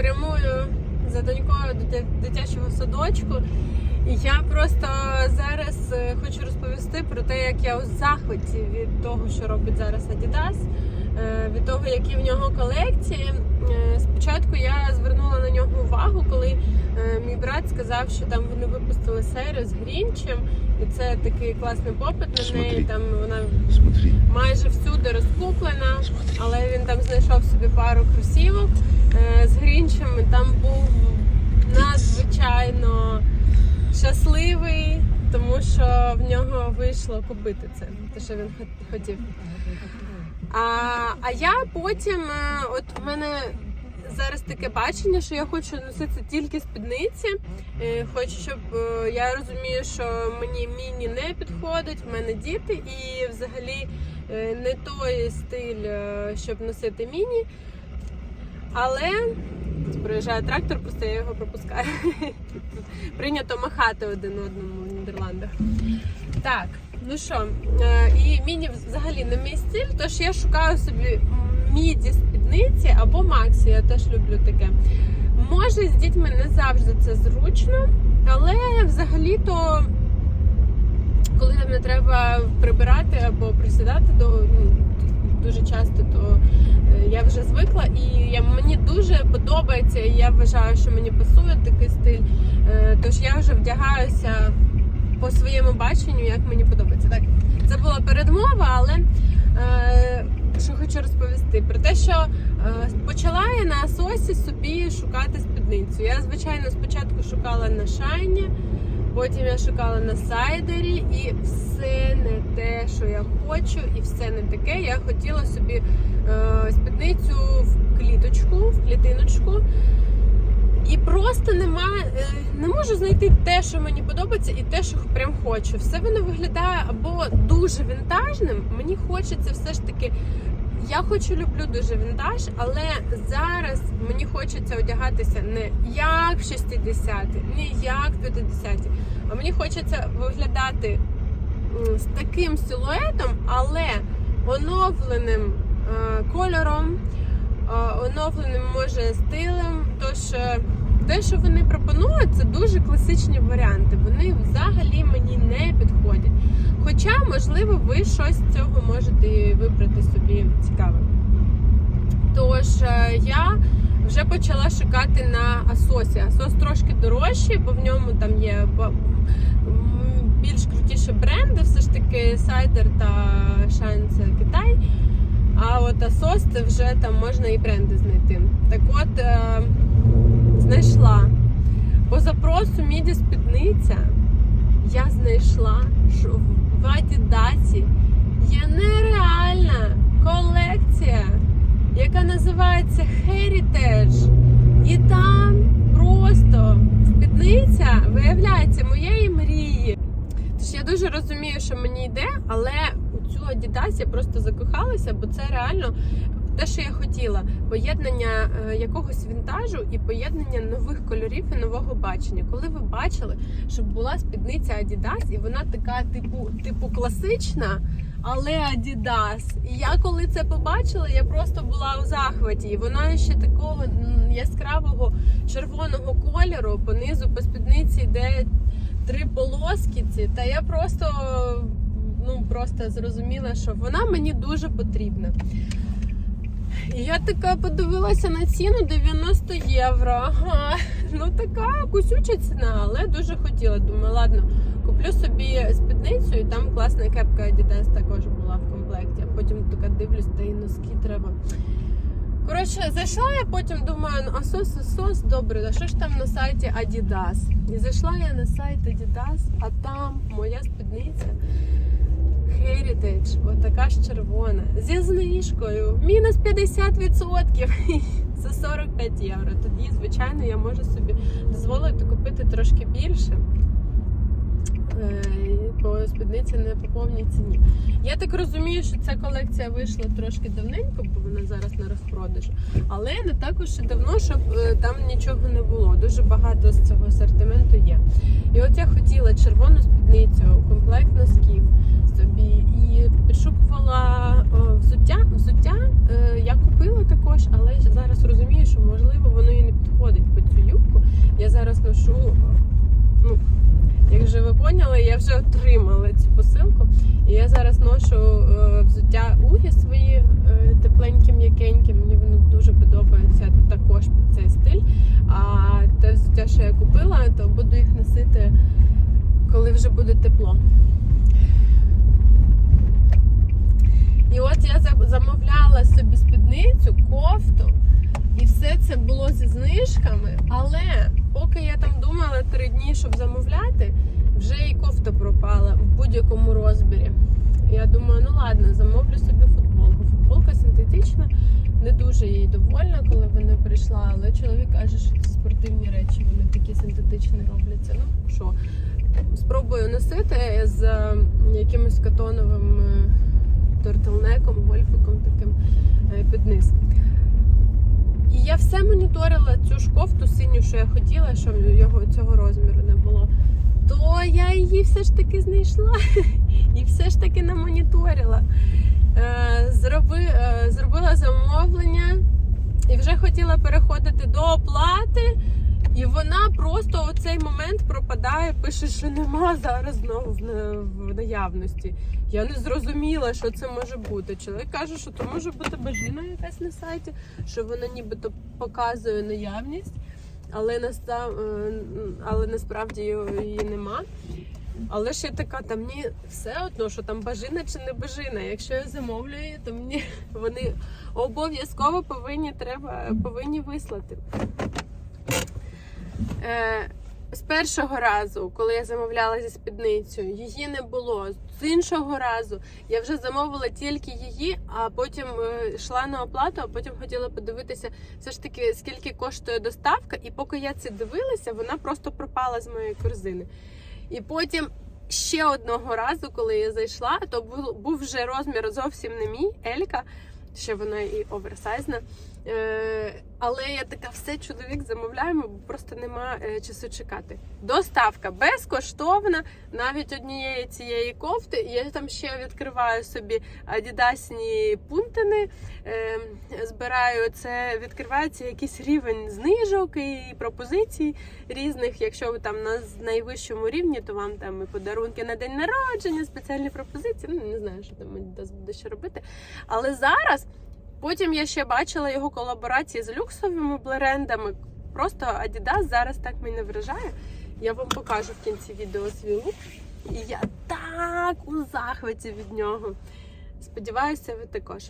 прямую за донькою до дитячого садочку. І я просто зараз е, хочу розповісти про те, як я у захваті від того, що робить зараз Adidas, е, від того, які в нього колекції. Е, Спочатку я звернула на нього увагу, коли мій брат сказав, що там вони випустили серію з Грінчем, і це такий класний попит на неї. Там вона майже всюди розкуплена, але він там знайшов собі пару кросівок з Грінчем. Там був надзвичайно щасливий, тому що в нього вийшло купити це, те, що він хотів. А, а я потім, е, от в мене зараз таке бачення, що я хочу носити тільки спідниці. Е, Хочу, щоб е, я розумію, що мені міні не підходить, в мене діти, і взагалі е, не той стиль, е, щоб носити міні. Але проїжджає трактор, просто я його пропускаю. Прийнято махати один одному в Нідерландах. Так, ну що, е, і міні взагалі не мій стиль, тож я шукаю собі міді спідниці або максі, я теж люблю таке. Може, з дітьми не завжди це зручно, але взагалі-то, коли нам не треба прибирати або присідати до, ну, дуже часто, то е, я вже звикла і я, мені дуже подобається, і я вважаю, що мені пасує такий стиль. Е, Тож я вже вдягаюся по своєму баченню, як мені подобається. Так, це була передмова, але е, що хочу розповісти про те, що е, почала я на Асосі собі шукати спідницю. Я, звичайно, спочатку шукала на шайні, потім я шукала на сайдері, і все не хочу, і все не таке. Я хотіла собі е, спідницю в кліточку, в клітиночку. І просто немає, е, не можу знайти те, що мені подобається, і те, що прям хочу. Все воно виглядає або дуже вінтажним. Мені хочеться все ж таки. Я хочу люблю дуже вінтаж, але зараз мені хочеться одягатися не як в 60-ті, не як в 50-ті, а мені хочеться виглядати з таким силуетом, але оновленим е, кольором, е, оновленим може стилем. Тож е, те, що вони пропонують, це дуже класичні варіанти. Вони взагалі мені не підходять. Хоча, можливо, ви щось з цього можете вибрати собі цікаве. Тож я вже почала шукати на Асосі. Асос трошки дорожчий, бо в ньому там є більш крутіші бренди, все ж таки Сайдер та Shine це Китай. А от Асос це вже там можна і бренди знайти. Так от е, знайшла. По запросу міді спідниця я знайшла, що в Адідасі є нереальна колекція, яка називається Heritage. І там просто спідниця виявляється. Тож я дуже розумію, що мені йде, але у цю Adidas я просто закохалася, бо це реально те, що я хотіла: поєднання е, якогось вінтажу і поєднання нових кольорів і нового бачення. Коли ви бачили, щоб була спідниця Adidas, і вона така, типу, типу класична. Але Adidas. І я коли це побачила, я просто була у захваті. І вона ще такого яскравого червоного кольору, понизу по спідниці йде три полоски ці. Та я просто ну просто зрозуміла, що вона мені дуже потрібна. І я така подивилася на ціну 90 євро. Ага, ну така кусюча ціна, але дуже хотіла. Думаю, ладно, куплю собі спідницю, і там класна кепка Adidas також була в комплекті. А потім така дивлюсь, та й носки треба. Коротше, зайшла я потім думаю, ну асос, асос, добре, а що ж там на сайті Adidas? І зайшла я на сайт Adidas, а там моя спідниця Heritage, отака ж червона, зі знижкою, мінус 50% за 45 євро. Тоді, звичайно, я можу собі дозволити купити трошки більше. Спідниця не по повній ціні. Я так розумію, що ця колекція вийшла трошки давненько, бо вона зараз на розпродажу. Але не також давно, щоб е, там нічого не було. Дуже багато з цього асортименту є. І от я хотіла червону спідницю, комплект носків собі і підшукувала е, взуття. Взуття е, я купила також, але зараз розумію, що можливо воно і не підходить по цю юбку. Я зараз ношу, ну, як вже ви поняли, я вже отримала цю посилку. І я зараз ношу е, взуття угі свої е, тепленькі, м'якенькі. Мені воно дуже подобається також під цей стиль. А те взуття, що я купила, то буду їх носити, коли вже буде тепло. І от я замовляла собі спідницю, кофту, все це було зі знижками. Але поки я там думала три дні, щоб замовляти, вже і кофта пропала в будь-якому розмірі. Я думаю, ну ладно, замовлю собі футболку. Футболка синтетична, не дуже їй довольна, коли вона прийшла. Але чоловік каже, що це спортивні речі, вони такі синтетичні робляться. Ну що, спробую носити з е, якимось катоновим е, тортелнеком, гольфиком таким е, під низ. І я все моніторила цю шкофту кофту синю, що я хотіла, що його цього розміру не було. То я її все ж таки знайшла і все ж таки намоніторила. Е, зроби, е, зробила замовлення і вже хотіла переходити до оплати. І вона просто у цей момент пропадає, пише, що нема зараз знову в наявності. Я не зрозуміла, що це може бути. Чоловік каже, що то може бути бажина якась на сайті, що вона нібито показує наявність, але, настав, е, але насправді її нема. Але ж я така, та мені все одно, що там бажина чи не бажина. Якщо я замовлю то мені вони обов'язково повинні треба повинні вислати. Е, з першого разу, коли я замовляла зі спідницею, її не було. З іншого разу я вже замовила тільки її, а потім е, йшла на оплату, а потім хотіла подивитися, все ж таки, скільки коштує доставка. І поки я це дивилася, вона просто пропала з моєї корзини. І потім ще одного разу, коли я зайшла, то був, був вже розмір зовсім не мій, Елька, ще вона і оверсайзна. Е, але я така, все чоловік замовляємо, бо просто нема е, часу чекати. Доставка безкоштовна, навіть однієї цієї кофти. Я там ще відкриваю собі адідасні пунктини, е, збираю це, відкривається якийсь рівень знижок і пропозицій різних. Якщо ви там на найвищому рівні, то вам там і подарунки на день народження, спеціальні пропозиції. Ну не знаю, що там буде ще робити. Але зараз. Потім я ще бачила його колаборації з люксовими брендами. Просто Adidas зараз так мене вражає. Я вам покажу в кінці відео свій лук. І я так у захваті від нього. Сподіваюся, ви також.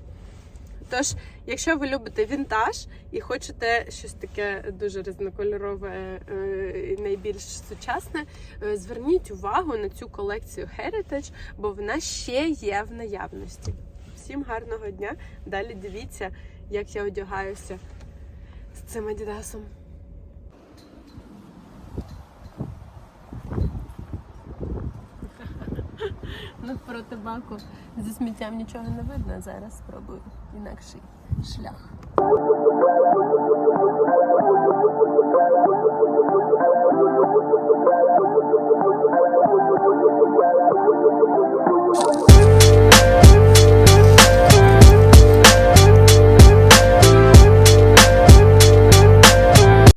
Тож, якщо ви любите вінтаж і хочете щось таке дуже різнокольорове е, і найбільш сучасне, е, зверніть увагу на цю колекцію Heritage, бо вона ще є в наявності. Всім гарного дня! Далі дивіться, як я одягаюся з цим адідасом. Ну, про зі сміттям нічого не видно. Зараз спробую інакший шлях.